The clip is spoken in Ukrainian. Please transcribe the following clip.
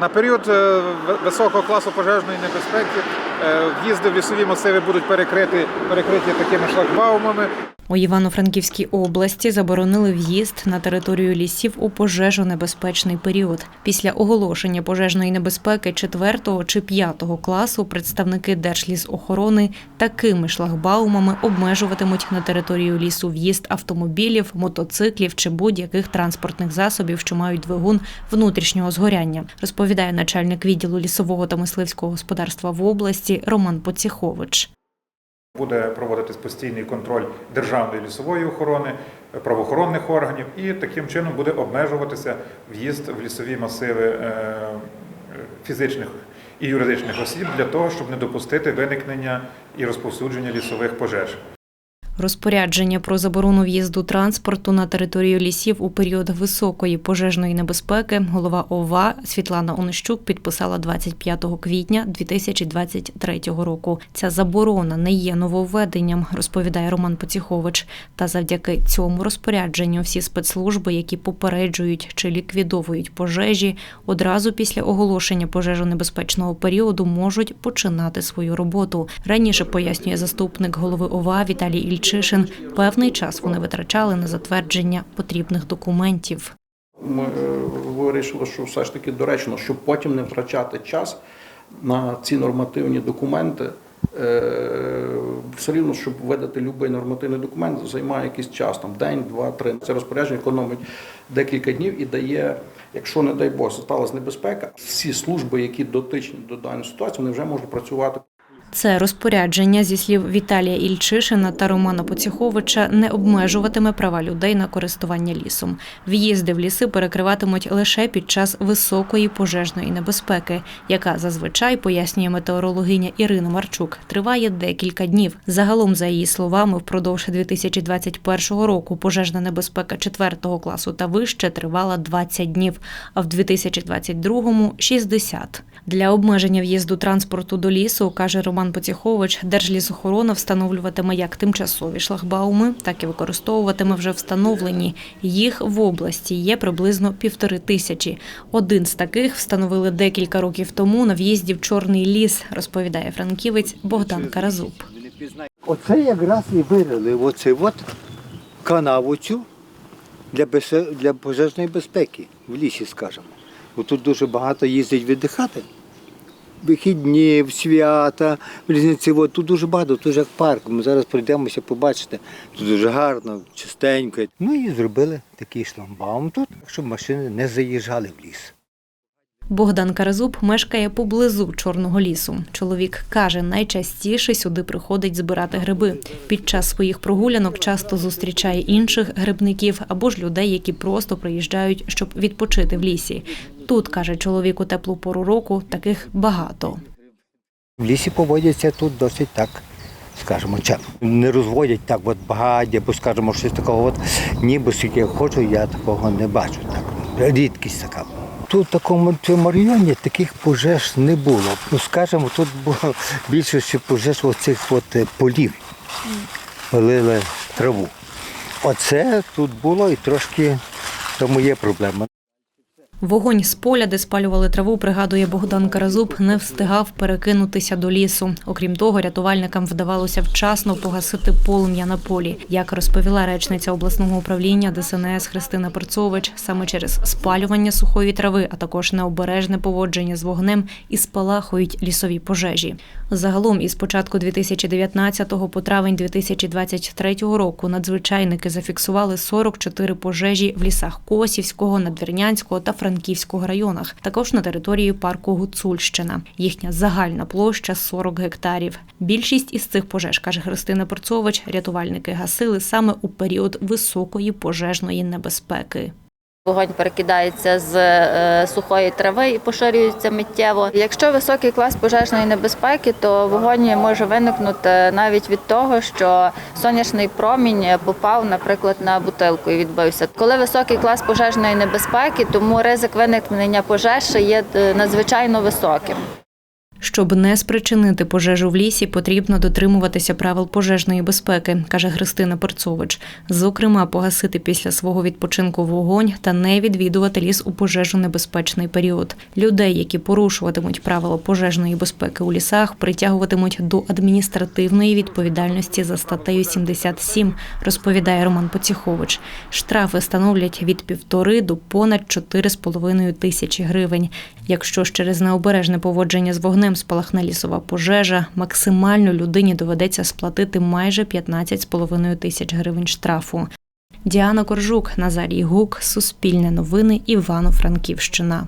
На період е, високого класу пожежної небезпеки е, в'їзди в лісові масиви будуть перекриті, перекриті такими шлагбаумами. У Івано-Франківській області заборонили в'їзд на територію лісів у пожежонебезпечний період. Після оголошення пожежної небезпеки 4 чи 5 класу представники Держлісохорони такими шлагбаумами обмежуватимуть на територію лісу в'їзд автомобілів, мотоциклів чи будь-яких транспортних засобів, що мають двигун внутрішнього згоряння, розповідає начальник відділу лісового та мисливського господарства в області Роман Поціхович. Буде проводитись постійний контроль державної лісової охорони, правоохоронних органів, і таким чином буде обмежуватися в'їзд в лісові масиви е, фізичних і юридичних осіб для того, щоб не допустити виникнення і розповсюдження лісових пожеж. Розпорядження про заборону в'їзду транспорту на територію лісів у період високої пожежної небезпеки голова ОВА Світлана Онищук підписала 25 квітня 2023 року. Ця заборона не є нововведенням, розповідає Роман Поціхович. Та завдяки цьому розпорядженню всі спецслужби, які попереджують чи ліквідовують пожежі, одразу після оголошення пожежонебезпечного періоду можуть починати свою роботу. Раніше пояснює заступник голови ОВА Віталій Ільчишин. Певний час вони витрачали на затвердження потрібних документів. Ми е, вирішили, що все ж таки доречно, щоб потім не втрачати час на ці нормативні документи. Е, Все рівно, щоб видати будь-який нормативний документ, займає якийсь час, там день, два, три. Це розпорядження економить декілька днів і дає, якщо не дай Бог, сталася небезпека, всі служби, які дотичні до даної ситуації, вони вже можуть працювати Це розпорядження зі слів Віталія Ільчишина та Романа Поціховича не обмежуватиме права людей на користування лісом. В'їзди в ліси перекриватимуть лише під час високої пожежної небезпеки, яка зазвичай пояснює метеорологиня Ірина Марчук. Триває декілька днів. Загалом, за її словами, впродовж 2021 року пожежна небезпека 4 класу та вище тривала 20 днів, а в 2022 – 60. Для обмеження в'їзду транспорту до лісу, каже Роман Поціхович, Держлісохорона встановлюватиме як тимчасові шлагбауми, так і використовуватиме вже встановлені. Їх в області є приблизно півтори тисячі. Один з таких встановили декілька років тому на в'їзді в Чорний ліс, розповідає франківець Богдан Каразуб. Оце якраз і вирили оце от канаву цю для, для пожежної безпеки в лісі, скажімо. Тут дуже багато їздить віддихати. Вихідні, в свята, в різниці. От, тут дуже багато, тут як парк. Ми зараз пройдемося, побачите. Тут дуже гарно, чистенько. Ну і зробили такий шламбаум тут, щоб машини не заїжджали в ліс. Богдан Каразуб мешкає поблизу Чорного лісу. Чоловік каже, найчастіше сюди приходить збирати гриби. Під час своїх прогулянок часто зустрічає інших грибників або ж людей, які просто приїжджають, щоб відпочити в лісі. Тут каже чоловік у теплу пору року, таких багато. В лісі поводяться тут досить так, скажімо, чемно. Не розводять так от багаття, бо скажімо, щось такого, от, ніби скільки я хочу, я такого не бачу. Так. Рідкість така. Тут в такому цьому районі таких пожеж не було. Ну, скажімо, тут було більше пожеж оцих от е, полів. Палили траву. Оце тут було і трошки тому є проблема. Вогонь з поля, де спалювали траву, пригадує Богдан Каразуб, не встигав перекинутися до лісу. Окрім того, рятувальникам вдавалося вчасно погасити полум'я на полі. Як розповіла речниця обласного управління ДСНС Христина Перцович, саме через спалювання сухої трави, а також необережне поводження з вогнем і спалахують лісові пожежі. Загалом, із початку 2019 по травень 2023 року надзвичайники зафіксували 44 пожежі в лісах Косівського, Надвірнянського та Франківського районах, також на території парку Гуцульщина. Їхня загальна площа 40 гектарів. Більшість із цих пожеж, каже Христина Перцович, рятувальники гасили саме у період високої пожежної небезпеки. Вогонь перекидається з е, сухої трави і поширюється миттєво. Якщо високий клас пожежної небезпеки, то вогонь може виникнути навіть від того, що сонячний промінь попав, наприклад, на бутилку і відбився. Коли високий клас пожежної небезпеки, тому ризик виникнення пожежі є е, надзвичайно високим. Щоб не спричинити пожежу в лісі, потрібно дотримуватися правил пожежної безпеки, каже Христина Перцович. Зокрема, погасити після свого відпочинку вогонь та не відвідувати ліс у пожежу небезпечний період. Людей, які порушуватимуть правила пожежної безпеки у лісах, притягуватимуть до адміністративної відповідальності за статтею 77, розповідає Роман Поціхович. Штрафи становлять від півтори до понад 4,5 тисячі гривень. Якщо ж через необережне поводження з вогнем спалахне лісова пожежа, максимально людині доведеться сплатити майже 15,5 тисяч гривень штрафу. Діана Коржук, Назарій Гук, Суспільне новини, Івано-Франківщина.